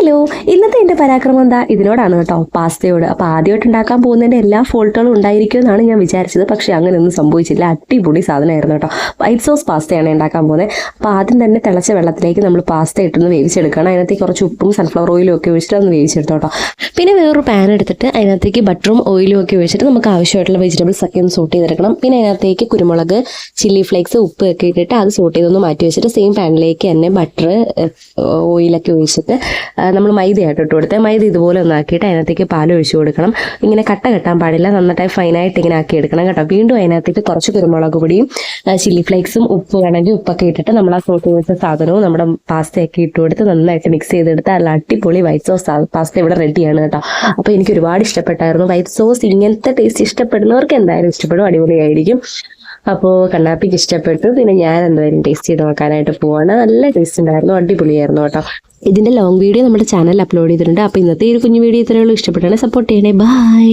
Hello ഇന്നത്തെ എന്റെ പരാക്രമം എന്താ? ഇതിനോടാണ് കേട്ടോ പാസ്തയോട്. അപ്പോൾ ആദ്യമായിട്ട് ഉണ്ടാക്കാൻ പോകുന്നതിന്റെ എല്ലാ ഫോൾട്ടുകളും ഉണ്ടായിരിക്കും എന്നാണ് ഞാൻ വിചാരിച്ചത്. പക്ഷേ അങ്ങനെയൊന്നും സംഭവിച്ചില്ല. അടിപൊളി സാധനമായിരുന്നു കേട്ടോ. വൈറ്റ് സോസ് പാസ്തയാണ് ഉണ്ടാക്കാൻ പോകുന്നത്. അപ്പോൾ ആദ്യം തന്നെ തിളച്ച വെള്ളത്തിലേക്ക് നമ്മൾ പാസ്ത ഇട്ടൊന്ന് വേവിച്ചെടുക്കണം. അതിനകത്തേക്ക് കുറച്ച് ഉപ്പും സൺഫ്ലവർ ഓയിലും ഒക്കെ ഒഴിച്ചിട്ട് ഒന്ന് വേവിച്ചെടുത്തോ കേട്ടോ പിന്നെ വേറൊരു പാൻ എടുത്തിട്ട് അതിനകത്തേക്ക് ബട്ടറും ഓയിലും ഒക്കെ ഒഴിച്ചിട്ട് നമുക്ക് ആവശ്യമായിട്ടുള്ള വെജിറ്റബിൾസ് ഒക്കെ ഒന്ന് സോട്ട് ചെയ്തെടുക്കണം. പിന്നെ അതിനകത്തേക്ക് കുരുമുളക് ചില്ലി ഫ്ലേക്സ് ഉപ്പ് ഒക്കെ ഇട്ടിട്ട് അത് സോട്ട് ചെയ്തൊന്ന് മാറ്റി വെച്ചിട്ട് സെയിം പാനിലേക്ക് തന്നെ ബട്ടർ ഓയിലൊക്കെ ഒഴിച്ചിട്ട് നമ്മൾ മൈദയായിട്ട് ഇട്ട് കൊടുത്ത്. മൈദ ഇതുപോലെ ഒന്നാക്കിയിട്ട് അതിനകത്തേക്ക് പാൽ ഒഴിച്ചു കൊടുക്കണം. ഇങ്ങനെ കട്ട കെട്ടാൻ പാടില്ല. നന്നായിട്ട് ഫൈനായിട്ട് ഇങ്ങനെ ആക്കി എടുക്കണം കേട്ടോ. വീണ്ടും അതിനകത്തേക്ക് കുറച്ച് കുരുമുളക് പൊടിയും ചില്ലി ഫ്ലേക്സും ഉപ്പ് വേണമെങ്കിൽ ഉപ്പൊക്കെ ഇട്ടിട്ട് നമ്മൾ ആ സോട്ട് ചെയ്ത സാധനവും നമ്മുടെ പാസ്തയൊക്കെ ഇട്ട് കൊടുത്ത് നന്നായിട്ട് മിക്സ് ചെയ്തെടുത്ത് അല്ല അടിപൊളി വൈറ്റ് സോസ് പാസ്ത ഇവിടെ റെഡിയാണ് കേട്ടോ. അപ്പോൾ എനിക്ക് ഒരുപാട് ഇഷ്ടപ്പെട്ടായിരുന്നു. വൈറ്റ് സോസ് ഇങ്ങനത്തെ ടേസ്റ്റ് ഇഷ്ടപ്പെടുന്നവർക്ക് എന്തായാലും ഇഷ്ടപ്പെടും. അടിപൊളിയായിരിക്കും. അപ്പോൾ കണ്ണാപ്പിക്ക് ഇഷ്ടപ്പെട്ടു. പിന്നെ ഞാൻ എന്തായാലും ടേസ്റ്റ് ചെയ്ത് നോക്കാനായിട്ട് പോവാണ്. നല്ല ടേസ്റ്റ് ഉണ്ടായിരുന്നു. അടിപൊളിയായിരുന്നു കേട്ടോ. ഇതിന്റെ ലോങ് വീഡിയോ നമ്മുടെ ചാനലിൽ അപ്ലോഡ് ചെയ്തിട്ടുണ്ട്. അപ്പോൾ ഇന്നത്തെ ഈ ഒരു കുഞ്ഞു വീഡിയോ ഇത്രയുള്ളൂ ഇഷ്ടപ്പെട്ടാണ് സപ്പോർട്ട് ചെയ്യണേ. ബൈ